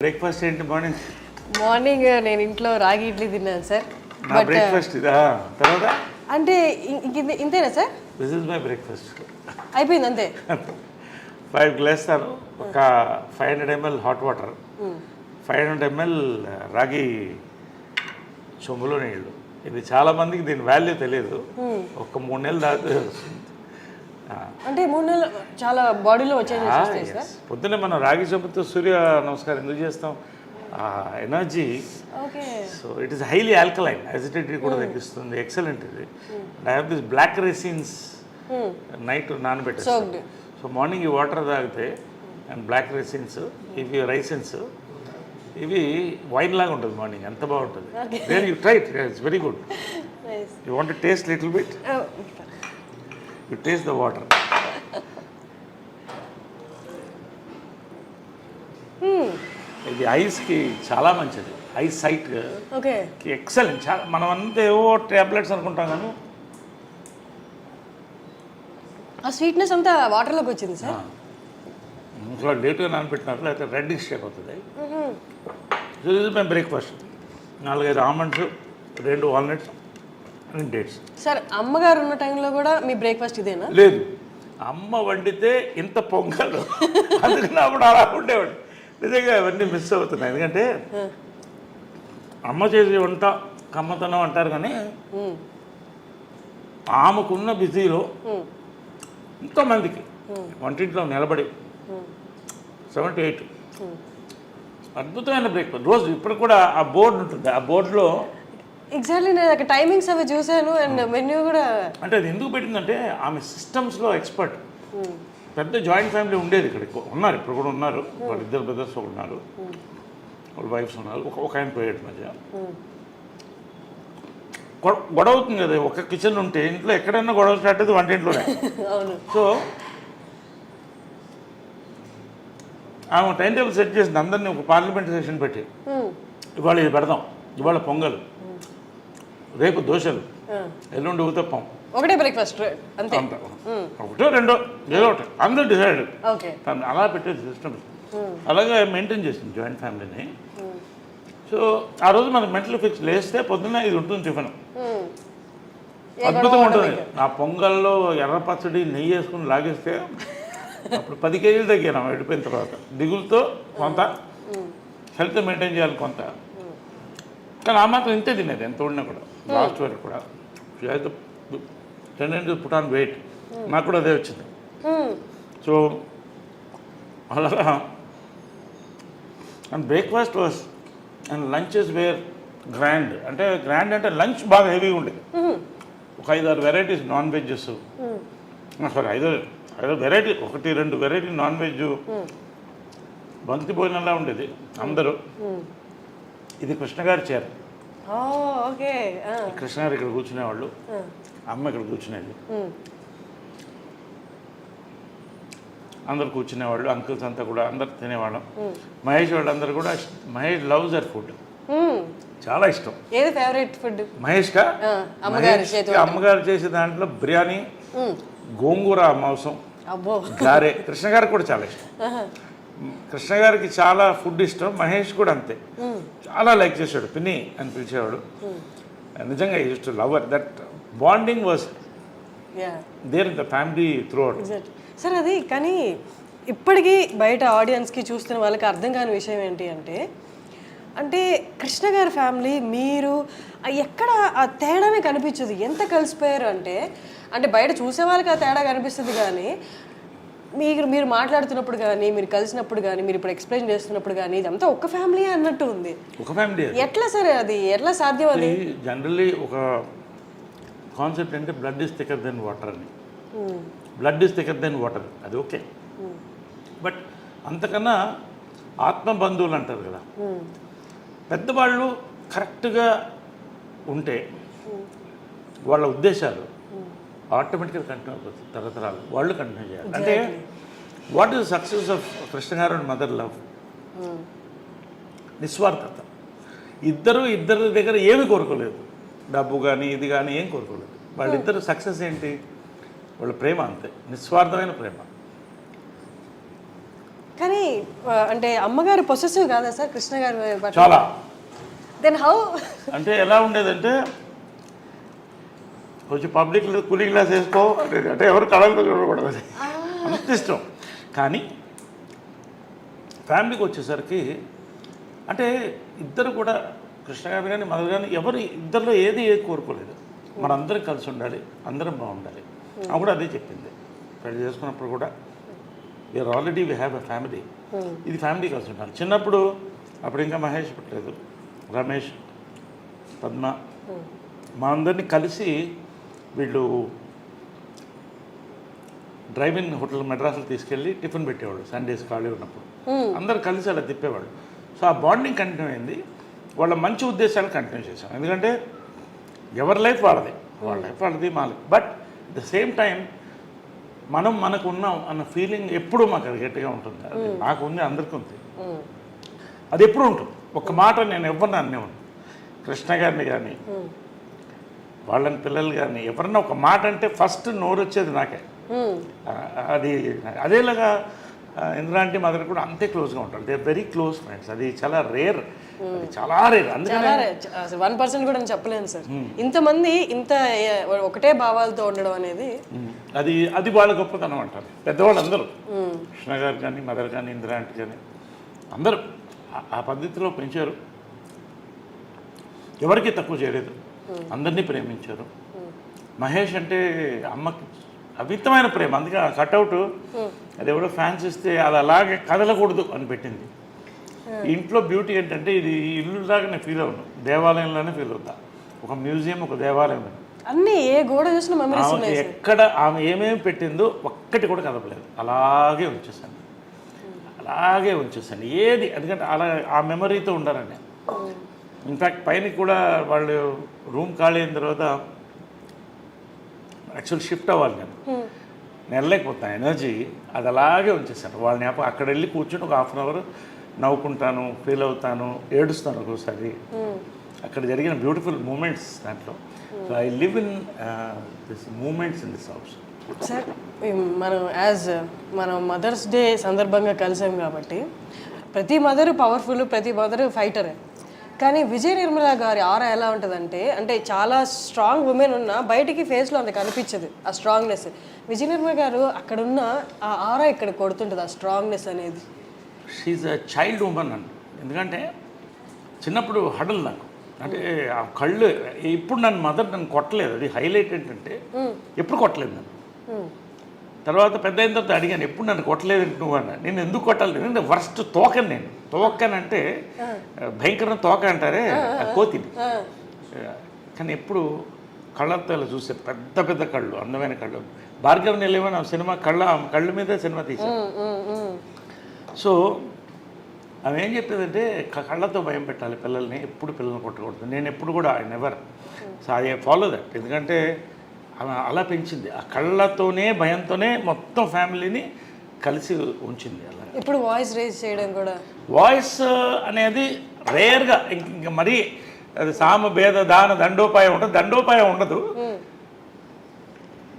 Breakfast ఏంటి morning morning నేను ఇంట్లో రాగి ఇడ్లీ తిన్నాను సార్ నా బ్రేక్ఫాస్ట్ ఇదా? తర్వాత? అంటే ఇంతేనా sir this is my breakfast అయిపోయింది అంతే. ఫైవ్ గ్లాస్తాను ఒక five hundred ml hot water five hundred ml రాగి చెంబులో నీళ్ళు ఇది చాలా మందికి దీని వాల్యూ తెలియదు. ఒక మూడు నెలలు దాకా అంటే మూడు నెలలు చాలా బాడీలో వచ్చేది పొద్దున్నే మనం రాగి చెంబుతో సూర్య నమస్కారం ఎందుకు చేస్తాం? Energy. So it is highly alkaline acidity కూడా తగ్గిస్తుంది ఎక్సలెంట్ ఇది. దిస్ బ్లాక్ రెసిన్స్ నైట్ నానబెట్టేస్తాను Soaked. సో మార్నింగ్ ఈ వాటర్ తాగితే అండ్ బ్లాక్ రెసిన్స్ ఇవి రైసిన్స్ ఇవి వైన్ లాగా ఉంటుంది మార్నింగ్ ఎంత బాగుంటుంది. Very you it's very good you want taste little bit you taste the water ఇది ఐస్కి చాలా మంచిది. Eyes sight. ఓకే. ఎక్సలెంట్. చాలా మనం అంతా ఏవో టాబ్లెట్స్ అనుకుంటాం కానీ. ఆ స్వీట్నెస్ అంతా వాటర్లోకి వచ్చింది సార్. ఇంట్లో లేట్గా నానబెట్టినారు లేకపోతే రెడ్ షేక్ అవుతుంది. సో ఇది బ్రేక్ఫాస్ట్ నాలుగైదు ఆల్మండ్స్ రెండు వాల్నట్స్ డేట్స్ సార్ అమ్మగారు ఉన్న టైంలో కూడా మీ బ్రేక్ఫాస్ట్ ఇదేనా? లేదు. అమ్మ వండితే ఇంత పొంగలు. అందుకని అప్పుడు అలా ఉండేవాడు. నిజంగా అవన్నీ మిస్ అవుతున్నాయి. ఎందుకంటే అమ్మ చేసే వంట కమ్మతనం అంటారు కానీ. ఆమెకున్న బిజీలో. ఎంతోమందికి వంటింట్లో నిలబడి సెవెన్ టు ఎయిట్ అద్భుతమైన బ్రేక్ఫాస్ట్ రోజు ఇప్పుడు కూడా ఆ బోర్డు ఉంటుంది. ఆ బోర్డులో ఎగ్జాక్ట్లీ నేను అక్కడ టైమింగ్స్ అవి చూశాను అండ్ మెన్యూ కూడా అంటే అది ఎందుకు పెట్టిందంటే ఆమె సిస్టమ్స్లో ఎక్స్పర్ట్ పెద్ద జాయింట్ ఫ్యామిలీ ఉండేది ఇక్కడ. ఉన్నారు ఇప్పుడు కూడా ఉన్నారు. వాళ్ళ ఇద్దరు బ్రదర్స్ ఉన్నారు. వాళ్ళ వైఫ్స్ ఉన్నారు. ఒక ఒక ఆయన పోయాడు మధ్య. గొడవ అవుతుంది కదా ఒక కిచెన్ ఉంటే ఇంట్లో ఎక్కడైనా గొడవ స్టార్ట్ అయితే వంటింట్లోనే సో ఆమె టైం టేబుల్ సెట్ చేసింది. అందరినీ ఒక పార్లమెంట్ సెషన్ పెట్టి. ఇవాళ ఇది పెడదాం. ఇవాళ పొంగల్. రేపు దోశలు. ఎల్లుండి ఉతప్పం ఒకటే బ్రేక్ఫాస్ట్ అంతే. ఒకటో రెండో ఏదో ఒకటి. అందరూ డిసైడ్ అలా పెట్టేది సిస్టమ్ అలాగే మెయింటైన్ చేసింది జాయింట్ ఫ్యామిలీని సో ఆ రోజు మనకు మెంటల్ ఫిక్స్ లేస్తే పొద్దున్న ఇది ఉంటుంది టిఫిన్. గొడవ ఉంటుంది. ఆ పొంగల్లో ఎర్ర పచ్చడి నెయ్యి వేసుకుని లాగేస్తే అప్పుడు పది కేజీలు తగ్గాను వెళ్ళిపోయిన తర్వాత. దిగులతో కొంత. హెల్త్ మెయింటైన్ చేయాలి కొంత. కానీ ఆ మాత్రం ఇంతే తినేది ఎంత ఉడినా కూడా. లాస్ట్ వరకు కూడా. టెన్ పుట్ ఆన్ వెయిట్ నాకు కూడా అదే వచ్చింది. సో అలాగా and breakfast was and lunches were grand అంటే గ్రాండ్ అంటే లంచ్ బాగా హెవీగా ఉండేది. మ్మ్. ఒక ఐదారు వెరైటీస్ నాన్ వెజ్జెస్. సారీ ఐదు ఐదు వెరైటీ ఒకటి రెండు వెరైటీ నాన్ వెజ్ బంతి భోజనంలా ఉండేది అందరూ. మ్మ్. ఇది కృష్ణ గారి చీర. ఓకే ఆ. కృష్ణ గారు ఇక్కడ కూర్చునేవాళ్ళు ఆ. అమ్మ ఇక్కడ కూర్చునేది మ్మ్. అందరు కూర్చునేవాళ్ళు అంకుల్స్ అంతా కూడా అందరు తినేవాళ్ళం మహేష్ వాళ్ళందరూ కూడా Mahesh loves our food hmm. చాలా ఇష్టం ఏది ఫేవరెట్ ఫుడ్ మహేష్కా ఆ, అమ్మగారి చేసే దాంట్లో బిర్యానీ. గోంగూర మాంసం గారె కృష్ణ గారికి కూడా చాలా ఇష్టం ఆహా. కృష్ణ గారికి చాలా ఫుడ్ ఇష్టం మహేష్ కూడా అంతే. చాలా లైక్ చేశాడు పిన్ని అని పిలిచేవాడు. నిజంగా use to love her that bonding was yeah there the family throughout sir అది కానీ ఇప్పటికీ బయట ఆడియన్స్కి చూస్తున్న వాళ్ళకి అర్థం కాని విషయం ఏంటి అంటే అంటే కృష్ణ గారి ఫ్యామిలీ మీరు ఎక్కడ ఆ తేడానే కనిపించదు. ఎంత కలిసిపోయారు అంటే అంటే బయట చూసే వాళ్ళకి ఆ తేడా కనిపిస్తుంది కానీ మీరు మీరు మాట్లాడుతున్నప్పుడు కానీ మీరు కలిసినప్పుడు కానీ మీరు ఇప్పుడు ఎక్స్ప్లెయిన్ చేస్తున్నప్పుడు కానీ ఇదంతా ఒక్క ఫ్యామిలీ అన్నట్టు ఉంది. ఒక ఫ్యామిలీ ఎట్లా సరే అది? ఎట్లా సాధ్యం అది? జనరల్లీ ఒక కాన్సెప్ట్ అంటే blood is thicker than water అని. Blood is thicker than water అది ఓకే. బట్ అంతకన్నా ఆత్మ బంధువులు అంటారు కదా. పెద్దవాళ్ళు కరెక్ట్గా ఉంటే వాళ్ళ ఉద్దేశాలు ఆటోమేటిక్గా కంటిన్యూ అయిపోతుంది తరతరాలు. వాళ్ళు కంటిన్యూ చేయాలి. అంటే what is success of Krishna garu and mother love? Hmm. నిస్వార్థత. ఇద్దరు ఇద్దరి దగ్గర ఏమి కోరుకోలేదు. డబ్బు కానీ ఇది కానీ ఏం కోరుకోలేదు. వాళ్ళిద్దరు సక్సెస్ ఏంటి? వాళ్ళ ప్రేమ అంతే. నిస్వార్థమైన ప్రేమ. కానీ అంటే అమ్మగారు పొసెసివ్ కాదా సార్? కృష్ణ గారు చాలా. దెన్ హౌ అంటే ఎలా ఉండేదంటే కొంచెం పబ్లిక్ కూలింగ్ గ్లాస్ వేసుకో. అంటే- అంటే ఎవరు కళలు చూడకూడదు. అది. అంత ఇష్టం. కానీ ఫ్యామిలీకి వచ్చేసరికి అంటే ఇద్దరు కూడా కృష్ణ గారు కానీ మదర్ కానీ ఎవరు ఇద్దరిలో ఏది ఏది కోరుకోలేదు. మనందరం కలిసి ఉండాలి అందరం బాగుండాలి. ఆమె కూడా అదే చెప్పింది. పెళ్ళి చేసుకున్నప్పుడు కూడా we're already we have a family ఇది ఫ్యామిలీ కలిసి ఉండాలి. చిన్నప్పుడు అప్పుడు ఇంకా మహేష్ పుట్టలేదు. రమేష్ పద్మ మా అందరినీ కలిసి వీళ్ళు డ్రైవింగ్ హోటల్ మెడ్రాస్లో తీసుకెళ్ళి టిఫిన్ పెట్టేవాడు సండేస్ ఖాళీ ఉన్నప్పుడు. అందరు కలిసి అలా తిప్పేవాడు సో ఆ బాండింగ్ కంటిన్యూ అయింది. వాళ్ళ మంచి ఉద్దేశాలు కంటిన్యూ చేశాం. ఎందుకంటే ఎవరి లైఫ్ వాళ్ళది. వాళ్ళ లైఫ్ వాళ్ళది మా life. But the same time మనం మనకు ఉన్నాం అన్న ఫీలింగ్ ఎప్పుడూ మాకు అది గట్టిగా ఉంటుంది. అది నాకు ఉంది అందరికీ ఉంది. అది ఎప్పుడు ఉంటుంది. ఒక మాట నేను ఎవరిని అనేవాడు కృష్ణ గారిని కానీ వాళ్ళని పిల్లలు కానీ ఎవరన్నా ఒక మాట అంటే ఫస్ట్ నోరు వచ్చేది నాకే. ఆ, అది అదేలాగా ఆ, ఇందిరా ఆంటీ మదర్ కూడా అంతే క్లోజ్గా ఉంటారు. దే వెరీ క్లోజ్ ఫ్రెండ్స్ అది చాలా రేర్ అది చాలా రేర్ అందుకని వన్ పర్సెంట్ కూడా నేను చెప్పలేను సార్. ఇంతమంది ఇంత ఒకటే భావాలతో ఉండడం అనేది అది అది వాళ్ళ గొప్పతనం అంటారు. పెద్దవాళ్ళందరూ కృష్ణ గారు కానీ మదర్ కానీ ఇందిరా ఆంటీ కానీ అందరూ ఆ పద్ధతిలో పెంచారు. ఎవరికి తక్కువ చేయలేదు. అందరినీ ప్రేమించారు. మహేష్ అంటే అమ్మకి అమితమైన ప్రేమ అందుకే ఆ కట్అవుట్ అది ఎవడో ఫ్యాన్స్ ఇస్తే అది అలాగే కదలకూడదు అని పెట్టింది. ఇంట్లో బ్యూటీ ఏంటంటే ఇది ఇల్లు లాగా నేను ఫీల్ అవును దేవాలయంలోనే ఫీల్ అవుతా. ఒక మ్యూజియం ఒక దేవాలయం అన్ని ఏ గోడ చూసిన ఎక్కడ ఆమె ఏమేమి పెట్టిందో ఒక్కటి కూడా కదపలేదు. అలాగే ఉంచేసాను అలాగే ఉంచేసాను ఏది? ఎందుకంటే అలా ఆ మెమరీతో ఉండాలని. ఇన్ఫ్యాక్ట్ పైన కూడా వాళ్ళు రూమ్ ఖాళీ అయిన తర్వాత యాక్చువల్ షిఫ్ట్ అవ్వాలి నేను నేను వెళ్ళలేకపోతాను ఎనర్జీ అది అలాగే ఉంచేసాను వాళ్ళని జ్ఞాపకం అక్కడ వెళ్ళి కూర్చుని ఒక హాఫ్ అన్ అవర్ నవ్వుకుంటాను ఫీల్ అవుతాను ఏడుస్తాను ఒక్కోసారి. అక్కడ జరిగిన బ్యూటిఫుల్ మూమెంట్స్ దాంట్లో. So I live in this moments in this house sir మనం యాజ్ మనం మదర్స్ డే సందర్భంగా కలిసాం కాబట్టి ప్రతి మదర్ పవర్ఫుల్ ప్రతి మదర్ ఫైటరే కానీ విజయ నిర్మల గారి ఆర ఎలా ఉంటుందంటే అంటే చాలా స్ట్రాంగ్ ఉమెన్ ఉన్న బయటికి ఫేస్లో అంత కనిపించదు ఆ స్ట్రాంగ్నెస్ విజయ నిర్మల గారు అక్కడ ఉన్న ఆ ఆర ఇక్కడ కొడుతుంటుంది ఆ స్ట్రాంగ్నెస్ అనేది. షీఈ్ అ చైల్డ్ ఉమెన్ అండి ఎందుకంటే చిన్నప్పుడు హడల్ నాకు. అంటే ఆ కళ్ళు ఇప్పుడు నన్ను మదర్ నన్ను కొట్టలేదు. అది హైలైట్ ఏంటంటే ఎప్పుడు కొట్టలేదు నన్ను. తర్వాత పెద్ద అయిన తర్వాత అడిగాను ఎప్పుడు నన్ను కొట్టలేదు నువ్వు? అన్న. నేను ఎందుకు కొట్టాలి? నేను వర్స్ట్ తోకని నేను. తోకనంటే భయంకరమైన తోక అంటారే కోతిని. కానీ ఎప్పుడు కళ్ళతో చూసే పెద్ద పెద్ద కళ్ళు అందమైన కళ్ళు. భార్గవ్ నిలవని సినిమా కళ్ళ ఆమె కళ్ళ మీద సినిమా తీశాను. ఉమ్. సో ఆమె ఏం చెప్పేదంటే కళ్ళతో భయం పెట్టాలి పిల్లల్ని ఎప్పుడు పిల్లల్ని కొట్టకూడదు. నేను ఎప్పుడు కూడా I never so I follow that ఎందుకంటే అలా పెంచింది ఆ కళ్ళతోనే భయంతోనే మొత్తం ఫ్యామిలీని కలిసి ఉంచింది అలా. ఇప్పుడు వాయిస్ రేజ్ చేయడం కూడా. వాయిస్ అనేది రేర్గా ఇంక ఇంక మరీ అది సామ భేద దాన దండోపాయం ఉంటుంది దండోపాయం ఉండదు.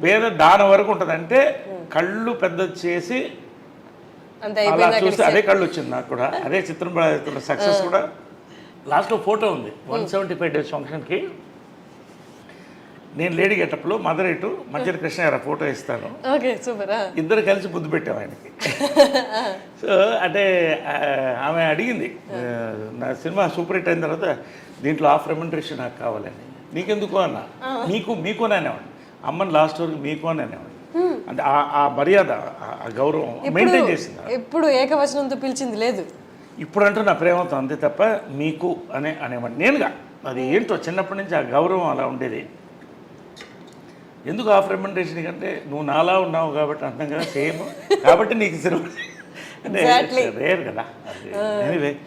భేద దాన వరకు ఉంటుంది అంటే కళ్ళు పెద్ద చేసి అలా చూస్తే అదే కళ్ళు వచ్చింది నాకు కూడా. అదే చిత్రం సక్సెస్ కూడా. లాస్ట్లో ఫోటో ఉంది. వన్ సెవెంటీ ఫైవ్ డేస్ ఫంక్షన్కి. నేను లేడీ గెటప్లో మదర్ ఇటు కృష్ణ గారు ఫోటో ఇస్తాను. ఇద్దరు కలిసి బుద్ధి పెట్టాం ఆయనకి. సో అంటే ఆమె అడిగింది నా సినిమా సూపర్ హిట్ అయిన తర్వాత దీంట్లో ఆఫ్ రెమండరేషన్ నాకు కావాలని. నీకెందుకు అన్న? మీకు మీకు అని అనేవాడు అమ్మని లాస్ట్ వరకు మీకు అని అనేవాడు అంటే ఆ- ఆ మర్యాద ఆ- గౌరవం మెయింటైన్ చేసింది? ఎప్పుడు ఏకవచనంతో పిలిచింది లేదు. ఇప్పుడు అంటూ నా ప్రేమతో అంతే తప్ప మీకు అనే అనేవాడు నేనుగా అది ఏంటో చిన్నప్పటి నుంచి ఆ గౌరవం అలా ఉండేది. ఎందుకు ఆఫ్ రెమండేషన్ కంటే నువ్వు నాలా ఉన్నావు కాబట్టి అంటాం కదా సేమ్ కాబట్టి నీకు సినిమా అంటే రేర్ కదా. ఎనీవే